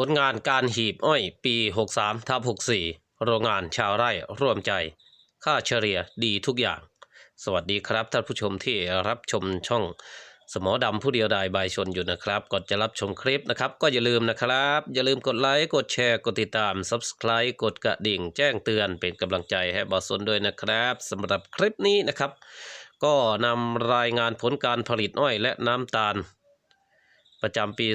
ผลงานการหีบอ้อยปี 63ทับ64 โรงงานชาวไร่ร่วมใจ ค่าเฉลี่ยดีทุกอย่าง สวัสดีครับท่านผู้ชมที่รับชมช่องสมอดำผู้เดียวดายบายชนอยู่นะครับก่อนจะรับชมคลิปนะครับ ก็อย่าลืมนะครับ อย่าลืมกดไลค์กดแชร์กดติดตาม Subscribe กดกระดิ่ง แจ้งเตือนเป็นกำลังใจให้บอสนด้วยนะครับสำหรับคลิปนี้นะครับ ก็นำรายงานผลการผลิตอ้อยและน้ำตาล ประจำปี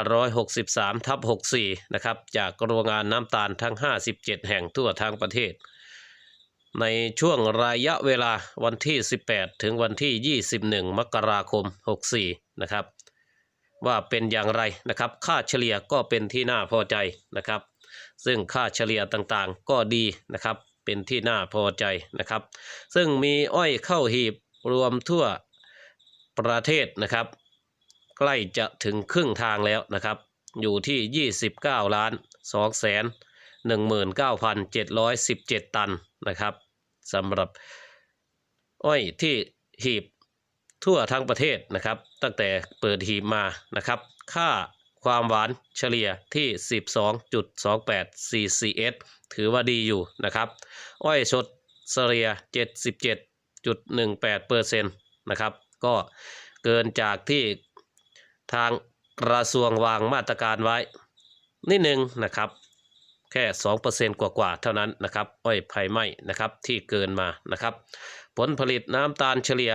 2563 ทับ 64 นะครับ จากโรงงานน้ำตาลทั้ง 57 แห่งทั่วทั้งประเทศ ในช่วงระยะเวลาวันที่ 18 ถึงวันที่ 21 มกราคม 64 นะครับ ว่าเป็นอย่างไรนะครับ ค่าเฉลี่ยก็เป็นที่น่าพอใจนะครับ ซึ่งค่าเฉลี่ยต่างๆ ก็ดีนะครับ เป็นที่น่าพอใจนะครับ ซึ่งมีอ้อยเข้าหีบรวมทั่วประเทศนะครับ ใกล้จะถึงครึ่งทางแล้วนะครับ อยู่ที่ 29 ล้าน2แสน19,717 ตันนะครับสำหรับอ้อยที่หีบทั่วทั้งประเทศนะครับ ตั้งแต่เปิดหีบมานะครับ ค่าความหวานเฉลี่ยที่ 12.28 CCS ถือว่าดีอยู่นะครับ อ้อยสดเฉลี่ย77.18เปอร์เซ็นต์นะครับ ก็เกินจากที่ ทางกระทรวงวางมาตรการไว้นิดนึงนะครับ แค่ 2%กว่าๆเท่านั้นนะครับอ้อยไผ่ไหม้นะครับที่เกินมานะครับ ผลผลิตน้ำตาลเฉลี่ย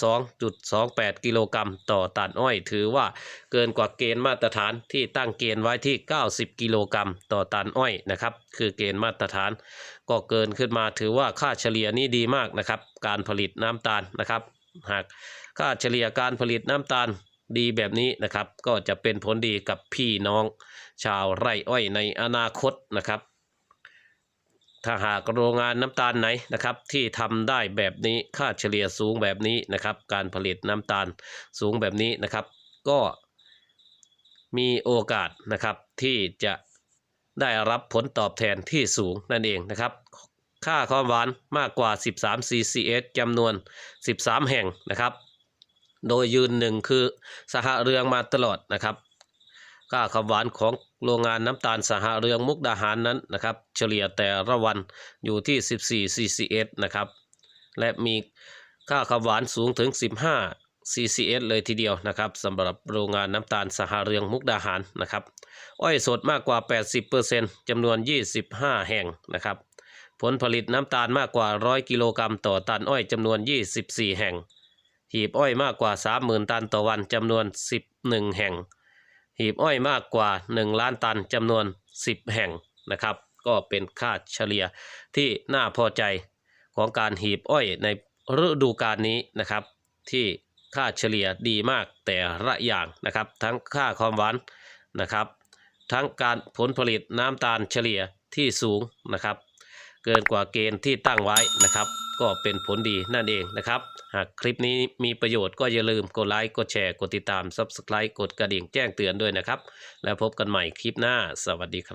102.28 กิโลกรัมต่อตันอ้อย ถือว่าเกินกว่าเกณฑ์มาตรฐานที่ตั้งเกณฑ์ไว้ที่ 90 กิโลกรัมต่อตันอ้อยนะครับ คือเกณฑ์มาตรฐาน ก็เกินขึ้นมาถือว่าค่าเฉลี่ยนี้ดีมากนะครับ การผลิตน้ำตาลนะครับ หากค่าเฉลี่ยการผลิตน้ำตาล ดีแบบนี้นะครับ ก็จะเป็นผลดีกับพี่น้อง ชาวไร่อ้อยในอนาคตนะครับ ถ้าหากโรงงานน้ำตาลไหนนะครับ ที่ทำได้แบบนี้ค่าเฉลี่ยสูงแบบนี้นะครับ การผลิตน้ำตาลสูงแบบนี้นะครับ ก็มีโอกาสนะครับที่จะได้รับผลตอบแทนที่สูงนั่นเองนะครับ ค่าความหวานมากกว่า 13 CCS จำนวน 13 แห่งนะครับ โดยยืนหนึ่งคือสหเรืองมาตลอดนะครับค่าความหวานของโรงงานน้ำตาลสหเรืองมุกดาหารนั้นนะครับ เฉลี่ยแต่ละวันอยู่ที่ 14 CCS นะครับ และมีค่าความหวานสูงถึง 15 CCS เลยทีเดียวนะครับสำหรับโรงงานน้ำตาลสหเรืองมุกดาหารนะครับ อ้อยสดมากกว่า 80%จำนวน 25 แห่งนะครับ ผลผลิตน้ำตาลมากกว่า 100 กิโลกรัมต่อตันอ้อยจำนวน 24 แห่ง หีบอ้อยมากกว่า 30,000 ตันต่อวันจำนวน 11 แห่ง หีบอ้อยมากกว่า 1 ล้านตันจำนวน 10 แห่งนะครับ ก็เป็นค่าเฉลี่ยที่น่าพอใจของการหีบอ้อยในฤดูกาลนี้นะครับ ที่ค่าเฉลี่ยดีมากแต่ละอย่างนะครับ ทั้งค่าความหวานนะครับ ทั้งการผลผลิตน้ำตาลเฉลี่ยที่สูงนะครับ เกินกว่าเกณฑ์ที่ตั้งไว้นะครับ ก็เป็นผลดีนั่นเองนะครับ หากคลิปนี้มีประโยชน์ก็อย่าลืมกดไลค์กดแชร์กดติดตาม Subscribe กดกระดิ่งแจ้งเตือนด้วยนะครับ แล้วพบกันใหม่คลิปหน้าสวัสดีครับ